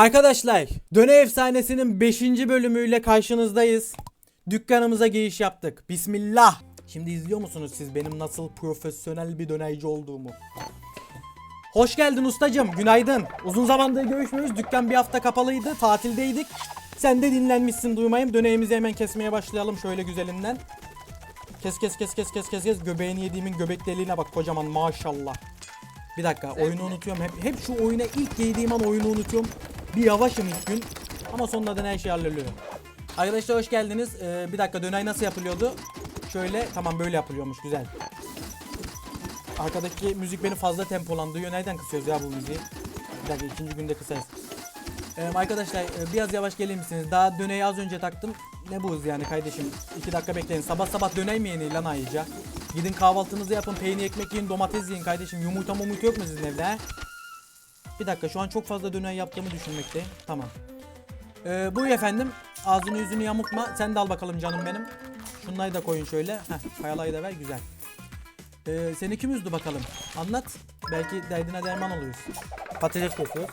Arkadaşlar, Döne Efsanesi'nin 5. bölümüyle karşınızdayız. Dükkanımıza giriş yaptık. Bismillah. Şimdi izliyor musunuz siz benim nasıl profesyonel bir dönerci olduğumu? Hoş geldin ustacım. Günaydın. Uzun zamandır görüşmüyoruz. Dükkan bir hafta kapalıydı. Tatildeydik. Sen de dinlenmişsin duymayayım. Döneğimizi hemen kesmeye başlayalım şöyle güzelinden. Kes kes kes kes kes kes kes. Göbeğini yediğimin göbek deliğine bak kocaman maşallah. Bir dakika oyunu unutuyorum. Hep, hep şu oyuna ilk girdiğim an oyunu unutuyorum. Bir yavaşım ilk gün. Ama sonradan her şey halloluyor. Arkadaşlar hoş geldiniz. Ee, bir dakika dönay nasıl yapılıyordu? Şöyle tamam böyle yapılıyormuş güzel. Arkadaki müzik beni fazla tempolandırıyor. Nereden kısıyoruz ya bu müziği? Bir dakika ikinci günde kısarız. Ee, arkadaşlar e, biraz yavaş gelir misiniz? Daha döneyi az önce taktım. Ne bu hız yani kardeşim? 2 dakika bekleyin. Sabah sabah döner mi yeni lan ayrıca? Gidin kahvaltınızı yapın. Peynir ekmek yiyin. Domates yiyin kardeşim. Yumurta mumurta yok mu sizin evde he? Bir dakika şu an çok fazla döner yaptığımı düşünmekteyim. Tamam. Ee, buyur efendim. Ağzını yüzünü yamultma. Sen de al bakalım canım benim. Şunları da koyun şöyle. Heh, kayalayı da ver güzel. Ee, seni kim üzdü bakalım? Anlat. Belki derdine derman oluruz. Patates kokuyor.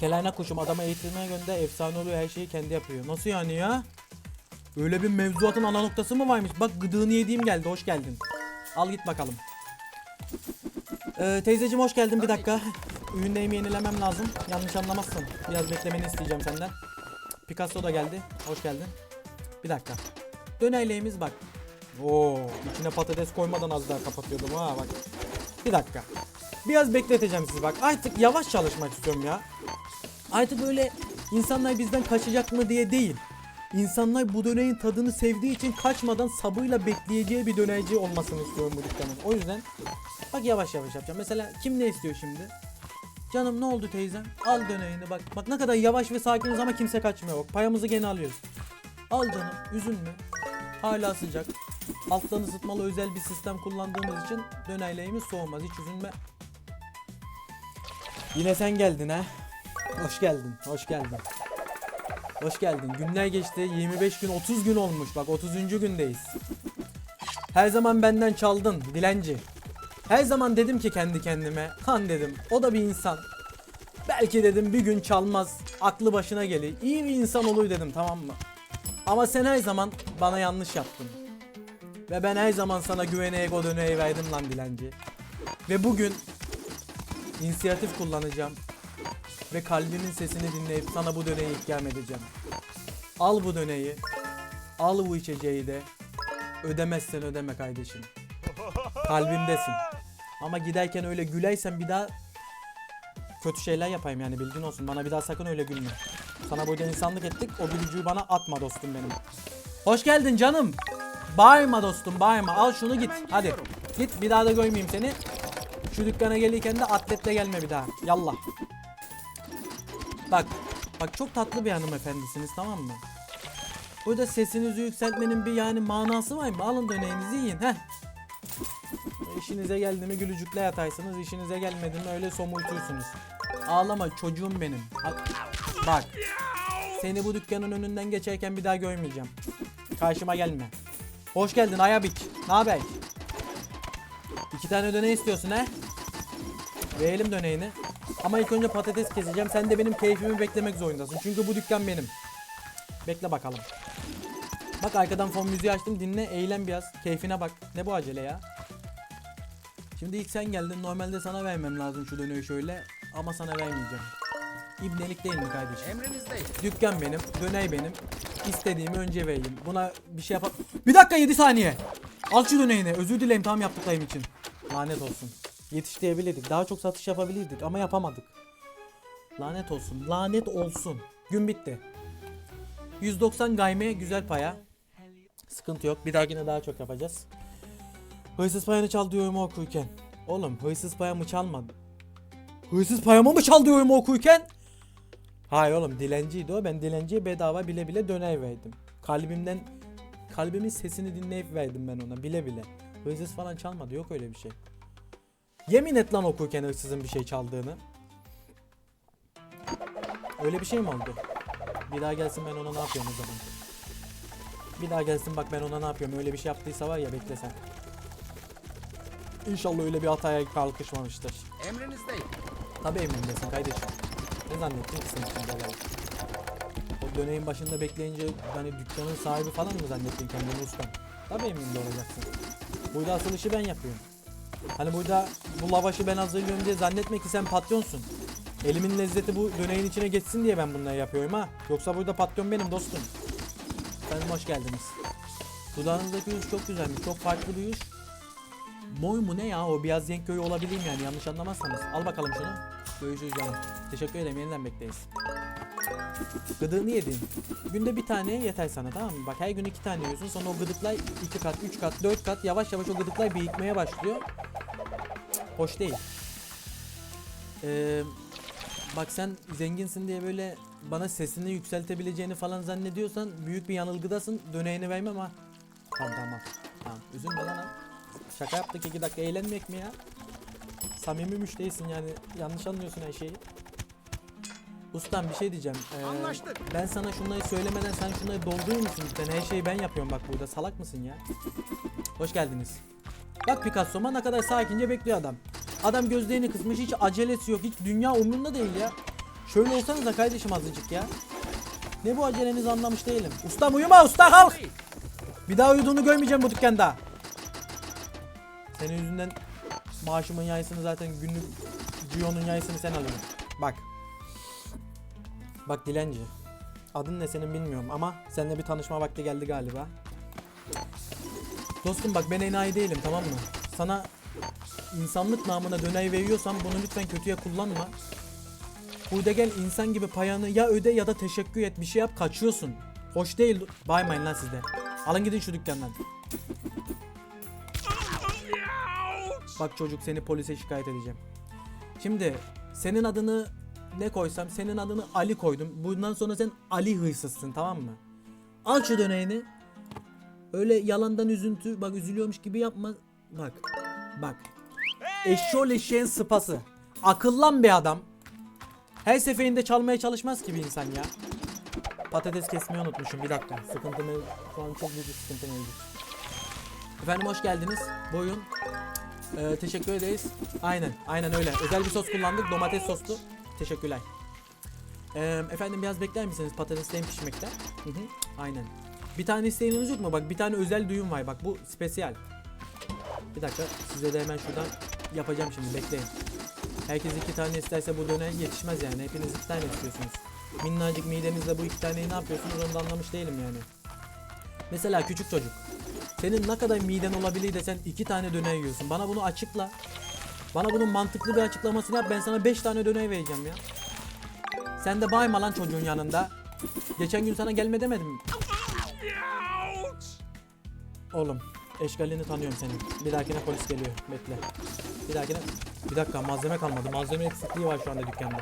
Kelayna kuşum adama eğitimine gönder efsane oluyor her şeyi kendi yapıyor. Nasıl yani ya? Öyle bir mevzuatın ana noktası mı varmış? Bak gıdığını yediğim geldi hoş geldin. Al git bakalım. Ee, teyzeciğim hoş geldin bir dakika. Ürünlerimi yenilemem lazım. Yanlış anlamazsın. Biraz beklemeni isteyeceğim senden. Picasso da geldi. Hoş geldin. Bir dakika. Dönerliğimiz bak. Oo, içine patates koymadan az daha kapatıyordum ha bak. Bir dakika. Biraz bekleteceğim sizi bak. Artık yavaş çalışmak istiyorum ya. Artık böyle insanlar bizden kaçacak mı diye değil. İnsanlar bu dönerin tadını sevdiği için kaçmadan sabırla bekleyeceği bir dönerci olmasını istiyorum bu dükkanın. O yüzden bak yavaş yavaş yapacağım. Mesela kim ne istiyor şimdi? Canım ne oldu teyzem? Al dönerini bak. Bak ne kadar yavaş ve sakiniz ama kimse kaçmıyor. Bak payamızı gene alıyoruz. Al canım üzülme. Hala sıcak. Alttan ısıtmalı özel bir sistem kullandığımız için dönerliğimiz soğumaz. Hiç üzülme. Yine sen geldin ha. Hoş geldin. Hoş geldin. Hoş geldin. Günler geçti. 25 gün 30 gün olmuş. Bak 30. gündeyiz. Her zaman benden çaldın dilenci. Her zaman dedim ki kendi kendime. Han dedim. O da bir insan. Belki dedim bir gün çalmaz. Aklı başına gelir. İyi bir insan olur dedim tamam mı? Ama sen her zaman bana yanlış yaptın. Ve ben her zaman sana güvene ego döneyi verdim lan dilenci. Ve bugün inisiyatif kullanacağım. Ve kalbimin sesini dinleyip sana bu döneyi ikram edeceğim. Al bu döneyi. Al bu içeceği de. Ödemezsen ödeme kardeşim. Kalbimdesin. Ama giderken öyle gülersen bir daha kötü şeyler yapayım yani bilgin olsun. Bana bir daha sakın öyle gülme. Sana burada insanlık ettik. O gülücüğü bana atma dostum benim. Hoş geldin canım. Bağırma dostum bağırma. Al şunu git. Hadi. Git bir daha da görmeyeyim seni. Şu dükkana gelirken de atletle gelme bir daha. Yallah. Bak. Bak çok tatlı bir hanımefendisiniz tamam mı? Burada sesinizi yükseltmenin bir yani manası var mı? Alın döneğinizi yiyin. Heh. İşinize geldi mi gülücükle yataysınız. işinize gelmedi mi öyle somurtursunuz. Ağlama çocuğum benim. Bak. Seni bu dükkanın önünden geçerken bir daha görmeyeceğim. Karşıma gelme. Hoş geldin Ayabik. Ne haber? İki tane döne istiyorsun he? Verelim döneğini. Ama ilk önce patates keseceğim. Sen de benim keyfimi beklemek zorundasın. Çünkü bu dükkan benim. Bekle bakalım. Bak arkadan fon müziği açtım. Dinle, eğlen biraz. Keyfine bak. Ne bu acele ya? Şimdi ilk sen geldin. Normalde sana vermem lazım şu döneyi şöyle. Ama sana vermeyeceğim. İbnelik değil mi kardeşim? Emrinizdeyim. Dükkan benim, döner benim. İstediğimi önce vereyim. Buna bir şey yap. Bir dakika 7 saniye. Al şu döneğini. Özür dileyim tam yaptıklarım için. Lanet olsun. Yetiştirebilirdik. Daha çok satış yapabilirdik ama yapamadık. Lanet olsun. Lanet olsun. Gün bitti. 190 gayme güzel paya. Sıkıntı yok. Bir dahakine daha çok yapacağız. Hırsız payanı çal diyorum okurken. Oğlum hırsız payamı çalmadı. Hırsız payamı mı çal diyorum okurken? Hayır oğlum dilenciydi o. Ben dilenciye bedava bile bile döner verdim. Kalbimden kalbimin sesini dinleyip verdim ben ona bile bile. Hırsız falan çalmadı yok öyle bir şey. Yemin et lan okurken hırsızın bir şey çaldığını. Öyle bir şey mi oldu? Bir daha gelsin ben ona ne yapıyorum o zaman. Bir daha gelsin bak ben ona ne yapıyorum. Öyle bir şey yaptıysa var ya beklesen. İnşallah öyle bir hataya kalkışmamıştır. Emrinizdeyim. Tabii emindesin kardeşim. Ne zannettin ki sen şimdi olayı? O döneyin başında bekleyince hani dükkanın sahibi falan mı zannettin kendini ustam? Tabii emin de olacaksın. Burada asıl işi ben yapıyorum. Hani burada bu lavaşı ben hazırlıyorum diye zannetme ki sen patyonsun. Elimin lezzeti bu döneyin içine geçsin diye ben bunları yapıyorum ha. Yoksa burada patron benim dostum. Efendim hoş geldiniz. Dudağınızdaki yüz çok güzelmiş. Çok farklı bir yüz. Moy mu ne ya? O biraz renk köyü olabilir yani yanlış anlamazsanız. Al bakalım şunu. Görüşürüz canım. Teşekkür ederim yeniden bekleyiz. Gıdığını yedin. Günde bir tane yeter sana tamam mı? Bak her gün iki tane yiyorsun sonra o gıdıklar iki kat, üç kat, dört kat yavaş yavaş o gıdıklar birikmeye başlıyor. Hoş değil. Ee, bak sen zenginsin diye böyle bana sesini yükseltebileceğini falan zannediyorsan büyük bir yanılgıdasın. Döneğini vermem ha. Tamam tamam. Tamam üzülme lan ha. Şaka yaptık iki dakika eğlenmek mi ya? Samimi müşterisin yani yanlış anlıyorsun her şeyi. Ustam bir şey diyeceğim. Ee, Anlaştık. Ben sana şunları söylemeden sen şunları doldurur musun lütfen? Her şeyi ben yapıyorum bak burada. Salak mısın ya? Hoş geldiniz. Bak Picasso'ma ne kadar sakince bekliyor adam. Adam gözlerini kısmış hiç acelesi yok. Hiç dünya umurunda değil ya. Şöyle olsanız da kardeşim azıcık ya. Ne bu acelenizi anlamış değilim. Ustam uyuma usta kalk. Bir daha uyuduğunu görmeyeceğim bu dükkanda. Senin yüzünden maaşımın yayısını zaten günlük Gio'nun yayısını sen alıyorsun. Bak. Bak dilenci. Adın ne senin bilmiyorum ama seninle bir tanışma vakti geldi galiba. Dostum bak ben enayi değilim tamam mı? Sana insanlık namına döner veriyorsam bunu lütfen kötüye kullanma. Burada gel insan gibi payanı ya öde ya da teşekkür et bir şey yap kaçıyorsun. Hoş değil. Baymayın lan sizde. Alın gidin şu dükkandan. Bak çocuk seni polise şikayet edeceğim. Şimdi senin adını ne koysam senin adını Ali koydum. Bundan sonra sen Ali hırsızsın tamam mı? Al şu döneğini. Öyle yalandan üzüntü bak üzülüyormuş gibi yapma. Bak. Bak. Eşşoğlu eşeğin sıpası. Akıllan bir adam. Her seferinde çalmaya çalışmaz ki bir insan ya. Patates kesmeyi unutmuşum bir dakika. Sıkıntı mevcut. Şu an çok büyük bir sıkıntı mevcut. Efendim hoş geldiniz. Buyurun. Ee, teşekkür ederiz. Aynen, aynen öyle. Özel bir sos kullandık. Domates soslu. Teşekkürler. Ee, efendim biraz bekler misiniz? Patateslerin pişmekte. Hı hı. Aynen. Bir tane isteğiniz yok mu? Bak bir tane özel düğün var. Bak bu spesiyel. Bir dakika. Size de hemen şuradan yapacağım şimdi. Bekleyin. Herkes iki tane isterse bu dönem yetişmez yani. Hepiniz iki tane istiyorsunuz. Minnacık midenizle bu iki taneyi ne yapıyorsunuz onu da anlamış değilim yani. Mesela küçük çocuk. Senin ne kadar miden olabilir de sen iki tane döner yiyorsun. Bana bunu açıkla. Bana bunun mantıklı bir açıklamasını yap. Ben sana beş tane döner vereceğim ya. Sen de bayma lan çocuğun yanında. Geçen gün sana gelme demedim mi? Oğlum eşkalini tanıyorum senin. Bir dahakine polis geliyor. Bekle. Bir dahakine... Bir dakika malzeme kalmadı. Malzeme eksikliği var şu anda dükkanda.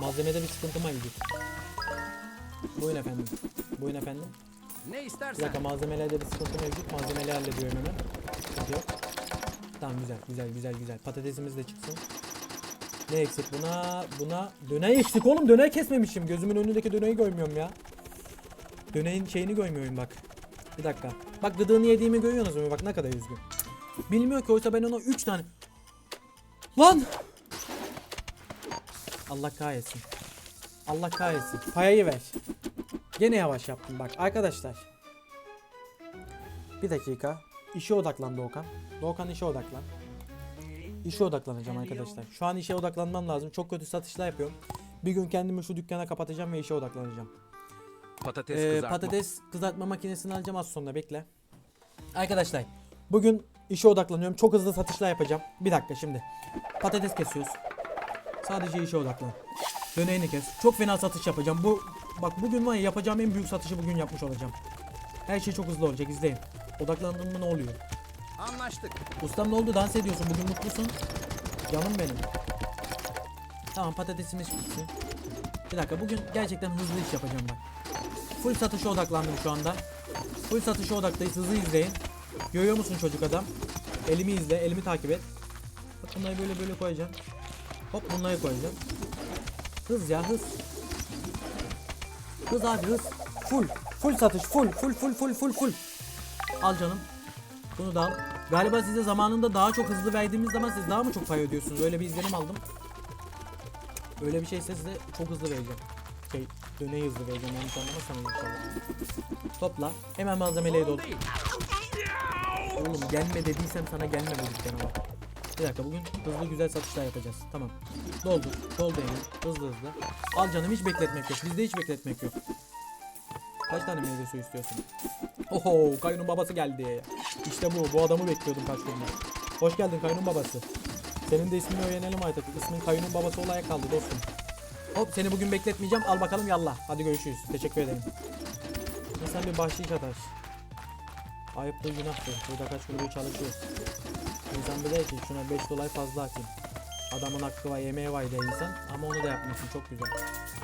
Malzemede bir sıkıntı mevcut. Buyurun efendim. Buyurun efendim. Ne Bir istersen. dakika malzemelerde bir sıkıntı mevcut. Malzemeleri hallediyorum hemen. Yok. Tamam güzel güzel güzel güzel. Patatesimiz de çıksın. Ne eksik buna? Buna döner eksik oğlum. Döner kesmemişim. Gözümün önündeki döneyi görmüyorum ya. Döneyin şeyini görmüyorum bak. Bir dakika. Bak gıdığını yediğimi görüyorsunuz mu? Bak ne kadar üzgün. Bilmiyor ki oysa ben ona 3 tane... Lan! Allah kahretsin. Allah kahretsin. Payayı ver. Gene yavaş yaptım bak arkadaşlar. Bir dakika. İşe odaklan Doğukan. Doğukan işe odaklan. İşe odaklanacağım arkadaşlar. Şu an işe odaklanmam lazım. Çok kötü satışlar yapıyorum. Bir gün kendimi şu dükkana kapatacağım ve işe odaklanacağım. Patates Ee, kızartma. patates kızartma makinesini alacağım az sonra bekle. Arkadaşlar bugün işe odaklanıyorum. Çok hızlı satışlar yapacağım. Bir dakika şimdi. Patates kesiyoruz. Sadece işe odaklan. Döneğini kes. Çok fena satış yapacağım. Bu bak bugün var ya yapacağım en büyük satışı bugün yapmış olacağım. Her şey çok hızlı olacak izleyin. Odaklandın mı ne oluyor? Anlaştık. Ustam ne oldu dans ediyorsun bugün mutlusun. Canım benim. Tamam patatesimiz pişsin. Bir dakika bugün gerçekten hızlı iş yapacağım bak. Full satışa odaklandım şu anda. Full satışa odaklıyız hızlı izleyin. Görüyor musun çocuk adam? Elimi izle elimi takip et. Bak bunları böyle böyle koyacağım. Hop bunları koyacağım. Hız ya hız. Hız abi hız. Full. Full satış full full full full full full. Al canım. Bunu da al. Galiba size zamanında daha çok hızlı verdiğimiz zaman siz daha mı çok pay ödüyorsunuz? Öyle bir izlenim aldım. Öyle bir şeyse size çok hızlı vereceğim. Şey döneyi hızlı vereceğim yanlış anlamazsanız inşallah. Topla. Hemen malzemeleri doldur. Oğlum gelme dediysem sana gelme bu dükkana bak. Bir dakika bugün hızlı güzel satışlar yapacağız. Tamam. Doldur. Doldur Emin. Hızlı hızlı. Al canım hiç bekletmek yok. Bizde hiç bekletmek yok. Kaç tane meyve suyu istiyorsun? Oho kayının babası geldi. İşte bu. Bu adamı bekliyordum kaç gündür. Hoş geldin kayının babası. Senin de ismini öğrenelim artık. İsmin kayının babası olaya kaldı dostum. Hop seni bugün bekletmeyeceğim. Al bakalım yallah. Hadi görüşürüz. Teşekkür ederim. İnsan bir başlayış atar. Ayıptır günahtır. Burada kaç gündür çalışıyoruz. İnsan bir ki şuna 5 dolar fazla atayım. Adamın hakkı var, yemeği var der insan. Ama onu da yapmıyorsun. Çok güzel.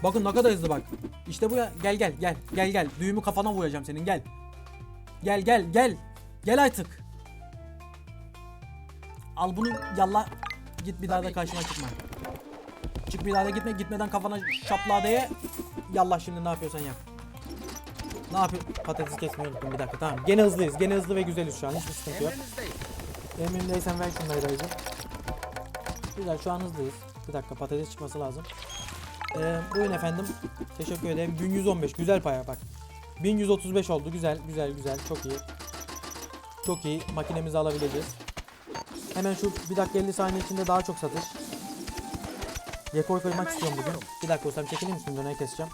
Bakın ne kadar hızlı bak. İşte bu ya. Gel gel gel. Gel gel. Düğümü kafana vuracağım senin. Gel. Gel gel gel. Gel artık. Al bunu yalla. Git bir daha da karşıma çıkma. Çık bir daha da gitme. Gitmeden kafana şapla diye. Yallah şimdi ne yapıyorsan yap. Ne yapıyor? Patates kesmeyi unuttum bir dakika tamam. Gene hızlıyız. Gene hızlı ve güzeliz şu an. Hiçbir sıkıntı yok. Emrinizdeyim. Emrindeysen ver şunları dayıcım. Güzel şu an hızlıyız. Bir dakika patates çıkması lazım. Ee, buyurun efendim. Teşekkür ederim. 1115 güzel paya bak. 1135 oldu. Güzel güzel güzel. Çok iyi. Çok iyi. Makinemizi alabileceğiz. Hemen şu bir dakika 50 saniye içinde daha çok satış. Yekoy koymak istiyorum bugün. Bir dakika olsam çekilir misin? Döneyi keseceğim.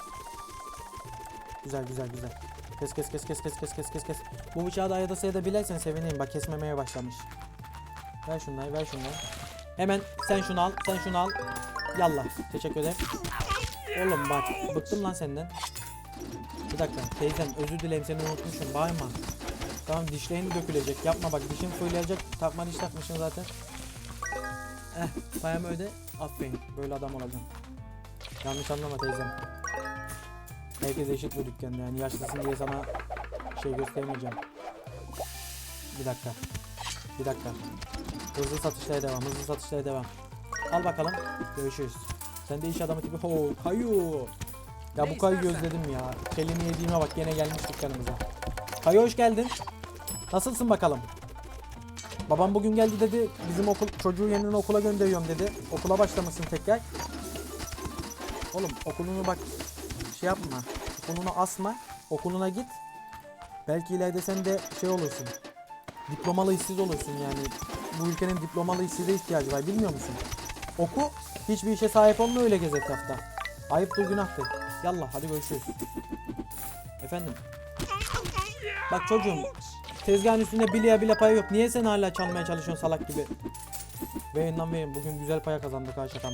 Güzel güzel güzel. Kes kes kes kes kes kes kes kes kes. Bu bıçağı da ayada seyredebilirsen sevineyim. Bak kesmemeye başlamış. Ver şunları ver şunları. Hemen sen şunu al sen şunu al. Yallah. Teşekkür ederim. Oğlum bak bıktım lan senden. Bir dakika teyzem özür dilerim seni unutmuşum bağırma. Tamam dişlerin dökülecek yapma bak dişin fırlayacak takma diş takmışsın zaten. Eh payamı öde aferin böyle adam olacağım. Yanlış anlama teyzem. Herkes eşit bu dükkanda yani yaşlısın diye sana şey göstermeyeceğim. Bir dakika. Bir dakika. Hızlı satışlara devam. Hızlı satışlara devam. Al bakalım. Görüşürüz. Sen de iş adamı tipi. Ho kayu. Ya bu istersen. özledim ya. Kelini yediğime bak gene gelmiş dükkanımıza. Kayu hoş geldin. Nasılsın bakalım? Babam bugün geldi dedi. Bizim okul çocuğu yeniden okula gönderiyorum dedi. Okula başlamışsın tekrar. Oğlum okulunu bak şey yapma. Okulunu asma. Okuluna git. Belki ileride sen de şey olursun. Diplomalı işsiz olursun yani. Bu ülkenin diplomalı işsize ihtiyacı var bilmiyor musun? Oku. Hiçbir işe sahip olma öyle gez etrafta. Ayıptır günahtır. Yallah hadi görüşürüz. Efendim. Bak çocuğum. Tezgahın üstünde bilye bile paya yok. Niye sen hala çalmaya çalışıyorsun salak gibi? Verin lan. Bugün güzel paya kazandık ha şaka.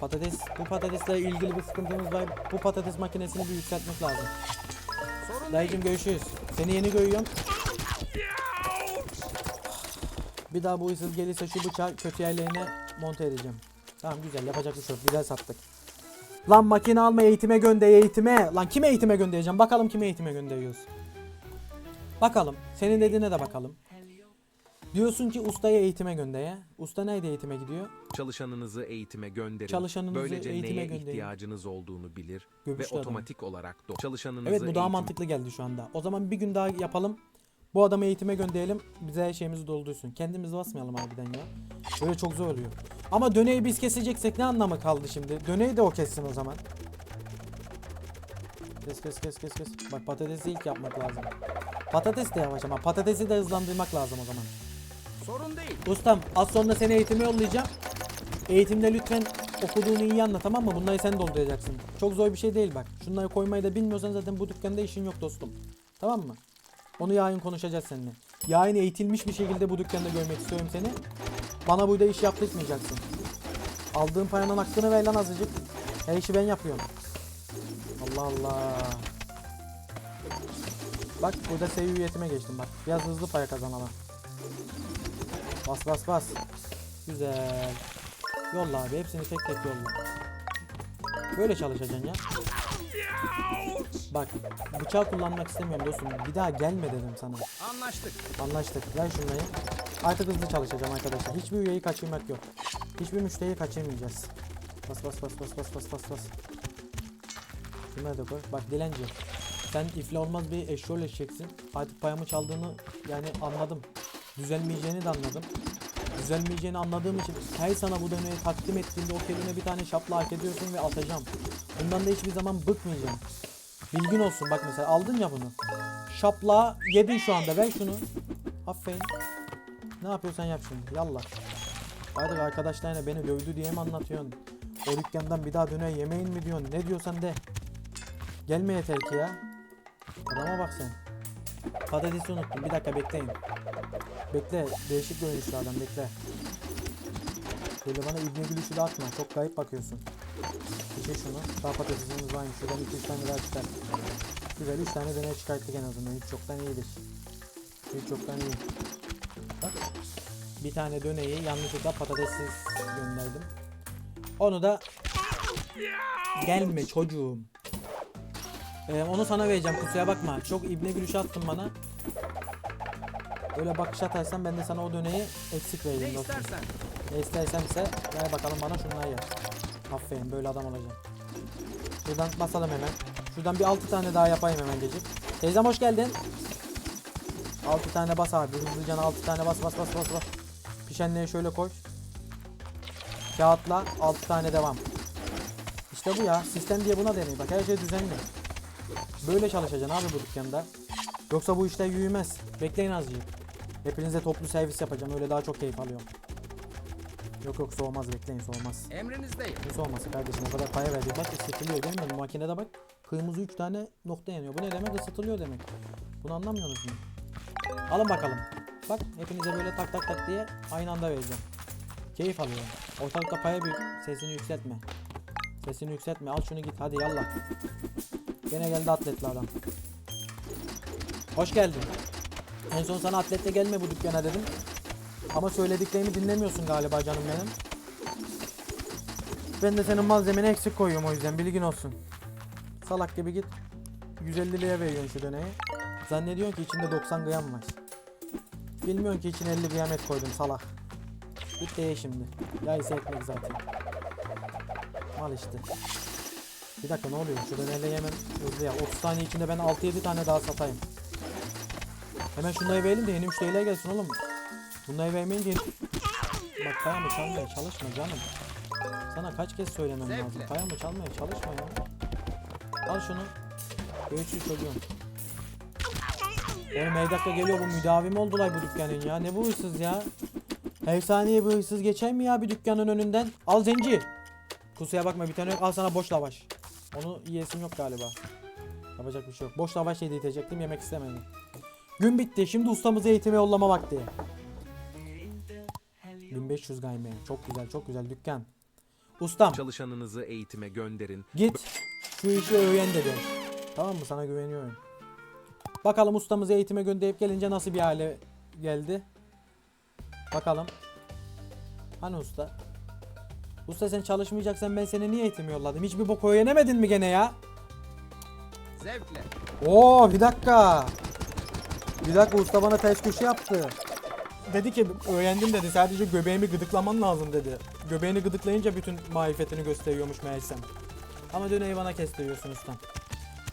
Patates, bu patatesle ilgili bir sıkıntımız var. Bu patates makinesini bir yükseltmek lazım. Dayıcım görüşürüz. Seni yeni görüyorum. Bir daha bu hırsız gelirse şu bıçağı kötü yerlerine monte edeceğim. Tamam güzel yapacak bir şey yok. Güzel sattık. Lan makine alma eğitime gönder eğitime. Lan kime eğitime göndereceğim? Bakalım kime eğitime gönderiyoruz. Bakalım. Senin dediğine de bakalım. Diyorsun ki ustaya eğitime gönder ya. Usta nerede eğitime gidiyor? Çalışanınızı eğitime gönderin. Çalışanınızı Böylece eğitime neye gönderin. ihtiyacınız olduğunu bilir Göbüşlü ve adam. otomatik olarak do- çalışanınızı Evet bu daha eğitim- mantıklı geldi şu anda. O zaman bir gün daha yapalım. Bu adamı eğitime gönderelim. Bize her şeyimizi doldursun. Kendimiz basmayalım harbiden ya. Böyle çok zor oluyor. Ama döneyi biz keseceksek ne anlamı kaldı şimdi? Döneyi de o kessin o zaman. Kes kes kes kes kes. Bak patatesi ilk yapmak lazım. Patates de yavaş ama patatesi de hızlandırmak lazım o zaman. Sorun değil. Ustam az sonra seni eğitime yollayacağım. Eğitimde lütfen okuduğunu iyi anla tamam mı? Bunları sen dolduracaksın. Çok zor bir şey değil bak. Şunları koymayı da bilmiyorsan zaten bu dükkanda işin yok dostum. Tamam mı? Onu yarın konuşacağız seninle. Yarın eğitilmiş bir şekilde bu dükkanda görmek istiyorum seni. Bana burada iş yaptırtmayacaksın. Aldığın paranın hakkını ver lan azıcık. Her işi ben yapıyorum. Allah Allah. Bak burada seviyetime geçtim bak. Biraz hızlı paya kazanalım. Bas bas bas. Güzel. Yolla abi hepsini tek tek yolla. Böyle çalışacaksın ya. Bak bıçağı kullanmak istemiyorum dostum. Bir daha gelme dedim sana. Anlaştık. Anlaştık. Ver şunları. Artık hızlı çalışacağım arkadaşlar. Hiçbir üyeyi kaçırmak yok. Hiçbir müşteriyi kaçırmayacağız. Bas bas bas bas bas bas bas bas. Şunları da koy. Bak dilenci. Sen ifle olmaz bir eşyol. Artık payımı çaldığını yani anladım. Düzelmeyeceğini de anladım. Düzelmeyeceğini anladığım için her sana bu döneyi takdim ettiğimde o kelime bir tane şapla hak ediyorsun ve atacağım. Bundan da hiçbir zaman bıkmayacağım. Bilgin olsun bak mesela aldın ya bunu. Şapla yedin şu anda ver şunu. Aferin. Ne yapıyorsan yap şimdi yallah. Hadi be arkadaşlarına beni dövdü diye mi anlatıyorsun? O dükkandan bir daha döner yemeyin mi diyorsun? Ne diyorsan de. Gelme yeter ki ya. Adama bak sen. Patatesi unuttum. Bir dakika bekleyin. Bekle. Değişik görünüşlü adam bekle. Böyle bana ibne gülüşü de atma. Çok kayıp bakıyorsun. Şey şunu. Daha patatesimiz varmış. Şuradan 2-3 tane daha çıkar. Güzel 3 tane döner çıkarttık en azından. Hiç çoktan iyidir. Hiç çoktan iyi. Bak. Bir tane döneyi yanlışlıkla patatessiz gönderdim. Onu da gelme çocuğum. Ee, onu sana vereceğim kusura bakma. Çok ibne gülüş attın bana. Öyle bakış atarsan ben de sana o döneyi eksik Ne vereyim dostum. istersen. Ne istersemse ver bakalım bana şunları yap. Aferin böyle adam olacağım. Şuradan basalım hemen. Şuradan bir 6 tane daha yapayım hemen gecik. Teyzem hoş geldin. 6 tane bas abi. Hızlıca 6 tane bas bas bas bas bas. Pişenleri şöyle koy. Kağıtla 6 tane devam. İşte bu ya. Sistem diye buna deniyor. Bak her şey düzenli. Böyle çalışacaksın abi bu dükkanda. Yoksa bu işler yürümez. Bekleyin azıcık. Hepinize toplu servis yapacağım. Öyle daha çok keyif alıyorum. Yok yok soğumaz bekleyin soğumaz. Emrinizdeyim. Ne soğuması kardeşim o kadar para verdik bak ısıtılıyor değil mi? Bu makinede bak kırmızı 3 tane nokta yanıyor. Bu ne demek? Isıtılıyor demek. Bunu anlamıyorsunuz mu? Alın bakalım. Bak hepinize böyle tak tak tak diye aynı anda vereceğim. Keyif alıyorum. Ortalıkta paya bir sesini yükseltme. Sesini yükseltme. Al şunu git hadi yallah. Gene geldi atletli adam. Hoş geldin. En son sana atletle gelme bu dükkana dedim. Ama söylediklerimi dinlemiyorsun galiba canım benim. Ben de senin malzemeni eksik koyuyorum o yüzden bilgin olsun. Salak gibi git 150 liraya veriyorsun şu döneyi. Zannediyorsun ki içinde 90 gram var. Bilmiyorsun ki içine 50 gram et koydum salak. Git de ye şimdi. Ya ise ekmek zaten. Al işte. Bir dakika ne oluyor? Şu dönerle hemen hızlı ya. 30 tane içinde ben 6-7 tane daha satayım. Hemen şunları verelim de yeni müşteriler gelsin oğlum. Bunları vermeyince yeni... Bak paya mı çalmaya çalışma canım. Sana kaç kez söylemem lazım. Paya mı çalmaya çalışma ya. Al şunu. Görüşürüz çocuğum. Oğlum her dakika geliyor bu müdavim oldular bu dükkanın ya. Ne bu hırsız ya? Her saniye bu hırsız geçer mi ya bir dükkanın önünden? Al zenci. Kusuya bakma bir tane yok. Al sana boş lavaş. Onu yiyesim yok galiba. Yapacak bir şey yok. Boş lavaş yedirtecektim yemek istemedim. Gün bitti. Şimdi ustamızı eğitime yollama vakti. 1500 gayme. Çok güzel çok güzel dükkan. Ustam Çalışanınızı eğitime gönderin. git şu işi öğren dedim. Tamam mı sana güveniyorum. Bakalım ustamızı eğitime gönderip gelince nasıl bir hale geldi. Bakalım. Hani usta? Usta sen çalışmayacaksan ben seni niye eğitime yolladım? Hiçbir bok öğrenemedin mi gene ya? Zevkle. Oo bir dakika. Bir dakika usta bana ters köşe yaptı. Dedi ki öğrendim dedi sadece göbeğimi gıdıklaman lazım dedi. Göbeğini gıdıklayınca bütün marifetini gösteriyormuş meğersem. Ama döneyi bana kestiriyorsun ustam.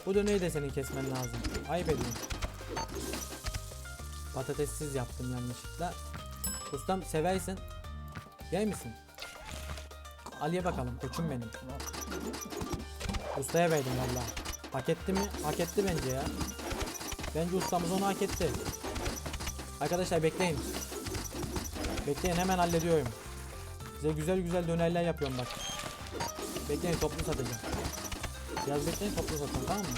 Bu döneyi de senin kesmen lazım. Ayıp ediyorsun. Patatessiz yaptım yanlışlıkla. Ustam seversin. Yer misin? Ali'ye bakalım koçum benim. Ustaya verdim valla. Hak etti mi? Hak etti bence ya. Bence ustamız onu hak etti. Arkadaşlar bekleyin. Bekleyin hemen hallediyorum. Size güzel güzel dönerler yapıyorum bak. Bekleyin toplu satacağım. Biraz bekleyin toplu satacağım tamam mı?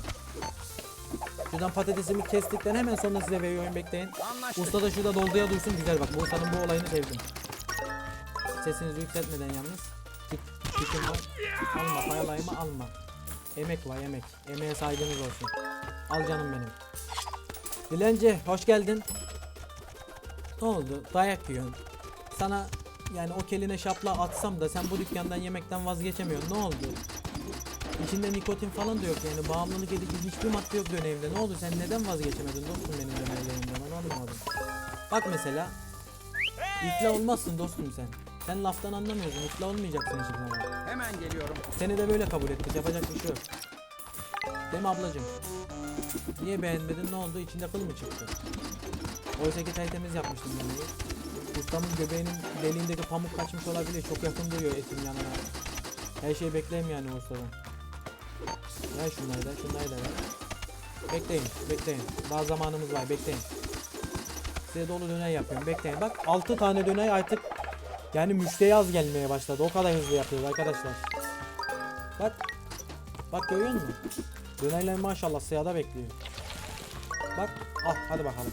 Şuradan patatesimi kestikten hemen sonra size veriyorum bekleyin. Anlaştık. Usta da şurada dolduya dursun güzel bak. Bu ustanın bu olayını sevdim. Sesinizi yükseltmeden yalnız. Tikim var. Alma payalayımı alma. Emek var emek. Emeğe saygınız olsun. Al canım benim. Dilenci hoş geldin. Ne oldu? Dayak yiyorsun. Sana yani o keline şapla atsam da sen bu dükkandan yemekten vazgeçemiyorsun. Ne oldu? İçinde nikotin falan da yok yani bağımlılık edici hiçbir madde yok dönemde. Ne oldu sen neden vazgeçemedin dostum benim dönemlerimden onu anlamadım. Bak mesela iflah olmazsın dostum sen. Sen laftan anlamıyorsun iflah olmayacaksın hiçbir zaman. Hemen geliyorum. Seni de böyle kabul ettik. Yapacak bir şey yok. Değil mi ablacım? Niye beğenmedin? Ne oldu? İçinde kıl mı çıktı? Oysa ki tertemiz yapmıştım yemeği. Ustamın göbeğinin deliğindeki pamuk kaçmış olabilir. Çok yakın duruyor etin yanına. Her şeyi bekleyeyim yani ustadan. Ver şunları da, şunları da ver. Bekleyin, bekleyin. Daha zamanımız var, bekleyin. Size dolu döner yapıyorum, bekleyin. Bak 6 tane döner artık yani müşteri az gelmeye başladı. O kadar hızlı yapıyoruz arkadaşlar. Bak. Bak görüyor musun? Dönerler maşallah sırada bekliyor. Bak. Al hadi bakalım.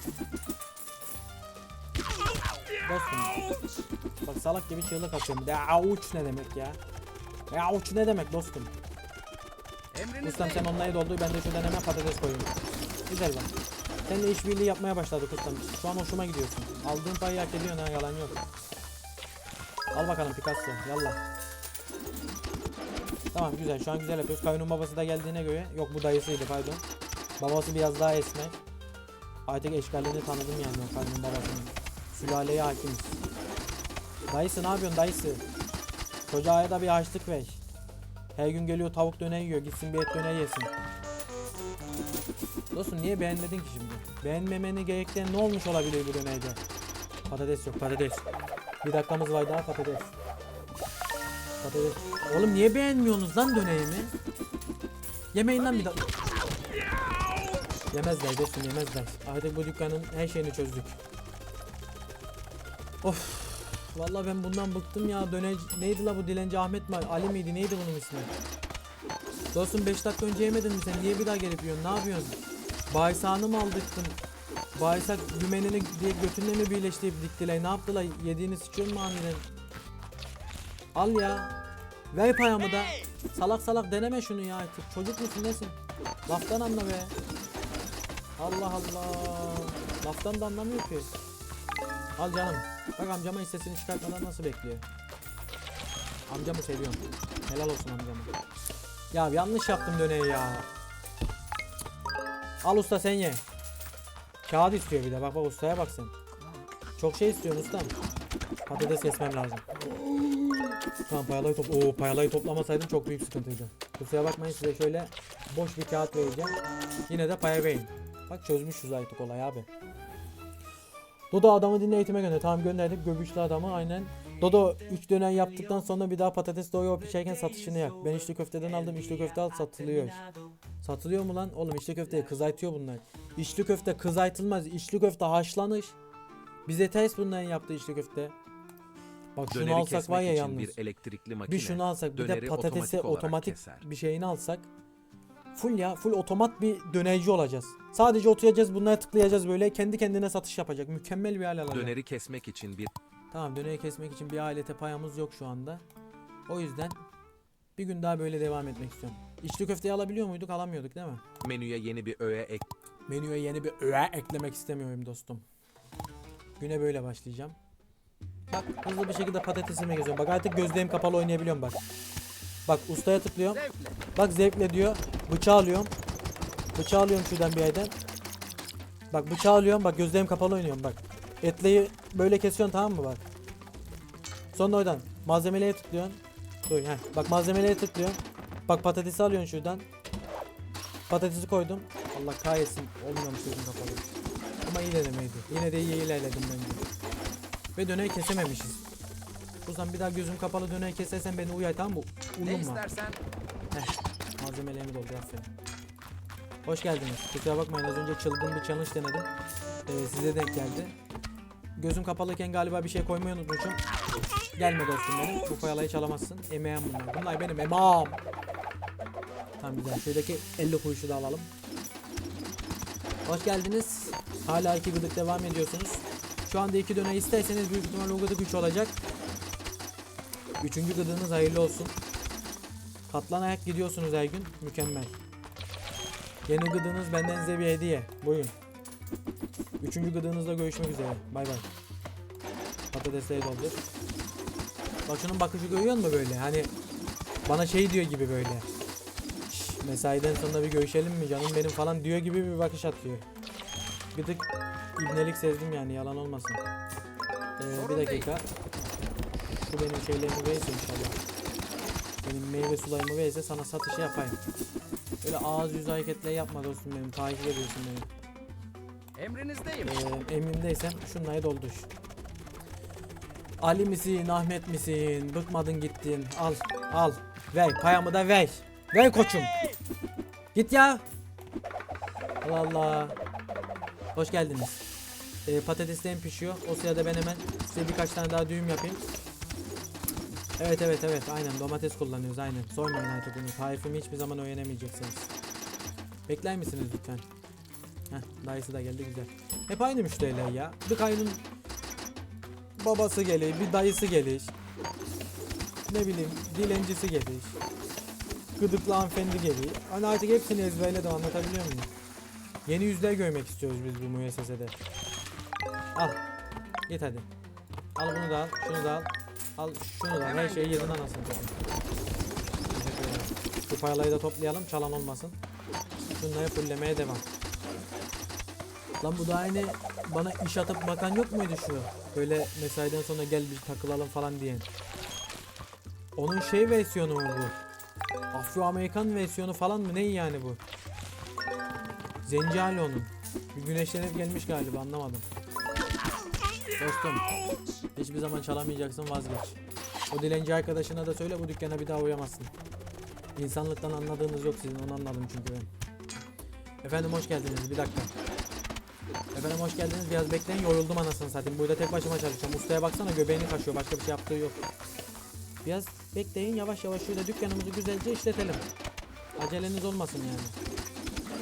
Dostum. Bak salak gibi çığlık atıyorum. Ya avuç ne demek ya? Ya avuç ne demek dostum? Ustam Emrinizdeyim. sen onları doldur ben de şuradan hemen patates koyayım. Güzel bak. Seninle işbirliği yapmaya başladık ustam. Şu an hoşuma gidiyorsun. Aldığın payı hak ediyorsun ha yalan yok. Al bakalım Picasso yallah. Tamam güzel şu an güzel yapıyoruz. Kayının babası da geldiğine göre yok bu dayısıydı pardon. Babası biraz daha esmer. Artık eşkalini tanıdım yani o kayının babasının. Sülaleye hakimiz. Dayısı ne yapıyorsun dayısı? Çocuğa da bir açlık ver. Her gün geliyor tavuk döner yiyor. Gitsin bir et döner yesin. Dostum niye beğenmedin ki şimdi? Beğenmemeni gerektiren ne olmuş olabilir bu dönerde? Patates yok patates. Bir dakikamız var daha patates. Patates. Oğlum niye beğenmiyorsunuz lan dönerimi? Yemeyin lan bir dakika. Yemezler dostum yemezler. Artık bu dükkanın her şeyini çözdük. Of. Vallahi ben bundan bıktım ya. Döner neydi la bu dilenci Ahmet mi? Ali miydi? Neydi bunun ismi? Dostum 5 dakika önce yemedin mi sen? Niye bir daha gelip yiyorsun? Ne yapıyorsun? Bağırsağını mı aldırttın? Bağırsak gümenini diye götünle mi birleştirip diktiler? Ne yaptılar? Yediğini sıçıyor mu aniden? Al ya. Ver payamı da. Salak salak deneme şunu ya artık. Çocuk musun nesin? Laftan anla be. Allah Allah. Laftan da anlamıyor ki. Al canım. Bak amcama hissesini çıkartmadan nasıl bekliyor. Amcamı seviyorum. Helal olsun amcama. Ya yanlış yaptım döneyi ya. Al usta sen ye. Kağıt istiyor bir de. Bak bak ustaya bak sen. Çok şey istiyorsun ustam. Patates kesmem lazım. Tamam payalayı top Oo payalayı toplamasaydım çok büyük sıkıntıydı. Kusura bakmayın size şöyle boş bir kağıt vereceğim. Yine de paya verin. Bak çözmüşüz artık olay abi. Dodo adamı dinle eğitime gönder. Tamam gönderdik göbüşlü adamı aynen. Dodo 3 dönem yaptıktan sonra bir daha patates doğuyor pişerken satışını yak. Ben içli köfteden aldım içli köfte al satılıyor. Satılıyor mu lan? Oğlum içli köfteyi kızartıyor bunlar. İçli köfte kızartılmaz. İçli köfte haşlanır. Bize ters bunların yaptığı içli köfte. Bak şunu Döneri alsak kesmek var ya için yalnız. bir elektrikli makine. Bir şunu alsak bir de döneri patatesi otomatik olarak otomatik keser. bir şeyini alsak. Full ya full otomat bir dönerci olacağız. Sadece oturacağız bunlara tıklayacağız böyle kendi kendine satış yapacak. Mükemmel bir hal alacak. Döneri kesmek için bir Tamam döneri kesmek için bir alete payamız yok şu anda. O yüzden bir gün daha böyle devam etmek istiyorum. İçli köfteyi alabiliyor muyduk? Alamıyorduk değil mi? menüye yeni bir öğe ek Menüye yeni bir öğe eklemek istemiyorum dostum. Güne böyle başlayacağım. Bak hızlı bir şekilde patatesime geziyorum. Bak artık gözlerim kapalı oynayabiliyorum bak. Bak ustaya tıklıyorum. zevkle. Bak zevkle diyor. Bıçağı alıyorum. Bıçağı alıyorum şuradan bir yerden. Bak bıçağı alıyorum. Bak gözlerim kapalı oynuyorum bak. Etleyi böyle kesiyorsun tamam mı bak. Sonra oradan malzemelere tıklıyorsun. Dur heh. Bak malzemelere tıklıyorsun. Bak patatesi alıyorsun şuradan. Patatesi koydum. Allah kahretsin. Olmuyormuş gözüm kapalı. Ama iyi denemeydi. Yine de iyi ilerledim bence. Ve döneyi kesememişiz. O zaman bir daha gözüm kapalı döneyi kesersen beni uyar tamam mı? Ne Uyuma. istersen Heh, malzemelerimi aferin. Hoş geldiniz. Kusura bakmayın az önce çılgın bir challenge denedim. Ee, size denk geldi. Gözüm kapalıyken galiba bir şey koymayı unutmuşum. Gelme dostum benim. Bu payalayı çalamazsın. Emeğim bunlar. Bunlar benim emeğim. Tamam güzel. Şuradaki 50 kuruşu da alalım. Hoş geldiniz. Hala iki gıdık devam ediyorsunuz. Şu anda iki döne isterseniz büyük ihtimalle o gıdık 3 olacak. Üçüncü gıdığınız hayırlı olsun. Katlanarak gidiyorsunuz her gün. Mükemmel. Yeni gıdığınız benden size bir hediye. Buyurun. Üçüncü gıdığınızda görüşmek üzere. Bay bay. Patatesleri doldur. Bak şunun bakışı görüyor musun böyle? Hani bana şey diyor gibi böyle. "Şş, mesaiden sonra bir görüşelim mi canım benim falan diyor gibi bir bakış atıyor. Gıdık ibnelik sezdim yani yalan olmasın. Ee, bir dakika. Şu benim şeylerimi verirse inşallah. Benim meyve sularımı verirse sana satışı yapayım. Öyle ağız yüz hareketleri yapma dostum benim. Takip ediyorsun beni. emrinizdeyim. Ee, emrimdeysen şunları doldur. Ali misin, Ahmet misin? Bıkmadın gittin. Al, al. Ver, payamı da ver. Ver koçum. Git ya. Allah Allah. Hoş geldiniz. Ee, patateslerim pişiyor. O sırada ben hemen size birkaç tane daha düğüm yapayım. Evet evet evet aynen domates kullanıyoruz aynen. Sormayın artık bunu. Tarifimi hiçbir zaman öğrenemeyeceksiniz. Bekler misiniz lütfen? Heh, dayısı da geldi güzel. Hep aynı müşteriler ya. Bir kaynın babası gelir, bir dayısı gelir. Ne bileyim, dilencisi gelir. Gıdıklı hanımefendi gelir. Hani artık hepsini ezberledim anlatabiliyor muyum? Yeni yüzler görmek istiyoruz biz bu müessesede. Al. Git hadi. Al bunu da al, şunu da al. Al şunu da. Her şeyi yedin anasını. Bu paraları da toplayalım, çalan olmasın. Şunları fullemeye devam. Lan bu da aynı bana iş atıp bakan yok muydu şu? Böyle mesaiden sonra gel bir takılalım falan diyen. Onun şey versiyonu mu bu? Afro-Amerikan versiyonu falan mı? Ne yani bu? Zenci hali onun. Bir güneşlenip gelmiş galiba anlamadım. Dostum hiçbir zaman çalamayacaksın vazgeç. O dilenci arkadaşına da söyle bu dükkana bir daha uğramazsın. İnsanlıktan anladığınız yok sizin onu anladım çünkü ben. Efendim hoş geldiniz bir dakika. Efendim hoş geldiniz biraz bekleyin yoruldum anasını satayım. Burada tek başıma çalışacağım. Ustaya baksana göbeğini kaşıyor başka bir şey yaptığı yok. Biraz bekleyin yavaş yavaş şöyle dükkanımızı güzelce işletelim. Aceleniz olmasın yani.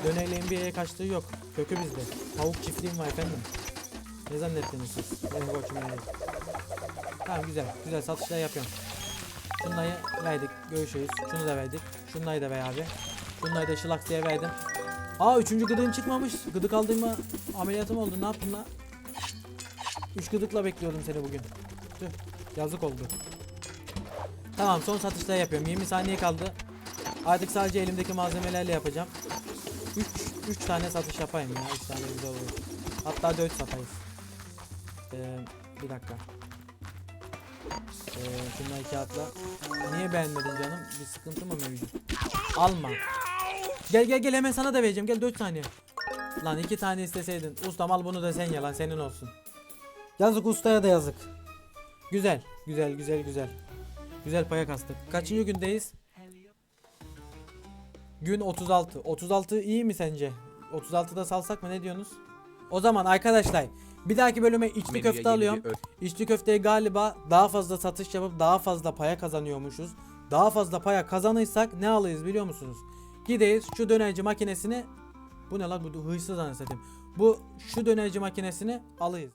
Dönerliğin bir yere kaçtığı yok. Kökü bizde. Tavuk çiftliğim var efendim. Ne zannettiniz siz? Benim koçum yani. Tamam güzel. Güzel satışlar yapıyorum. Şunları verdik. Görüşürüz. Şunu da verdik. Şunları da ver abi. Şunları da şılak diye verdim. Aa üçüncü gıdığım çıkmamış. Gıdık aldığıma ameliyatım oldu. Ne yaptın la? Üç gıdıkla bekliyordum seni bugün. Tüh. Yazık oldu. Tamam son satışlar yapıyorum. 20 saniye kaldı. Artık sadece elimdeki malzemelerle yapacağım. 3 3 tane satış yapayım ya. 3 tane güzel olur. Hatta 4 satayız. Ee, bir dakika. Ee, şunları kağıtla. Niye beğenmedin canım? Bir sıkıntı mı mevcut? Alma. Gel gel gel hemen sana da vereceğim. Gel 4 saniye. Lan 2 tane isteseydin. Ustam al bunu da sen ye lan senin olsun. Yazık ustaya da yazık. Güzel. Güzel güzel güzel. Güzel paya kastık. Kaçıncı gündeyiz? Gün 36. 36 iyi mi sence? 36'da salsak mı ne diyorsunuz? O zaman arkadaşlar bir dahaki bölüme içli Menüye köfte alıyorum. İçli köfteye galiba daha fazla satış yapıp daha fazla paya kazanıyormuşuz. Daha fazla paya kazanırsak ne alırız biliyor musunuz? Gideyiz şu dönerci makinesini bu ne lan bu hırsız anasını. Bu şu dönerci makinesini alırız.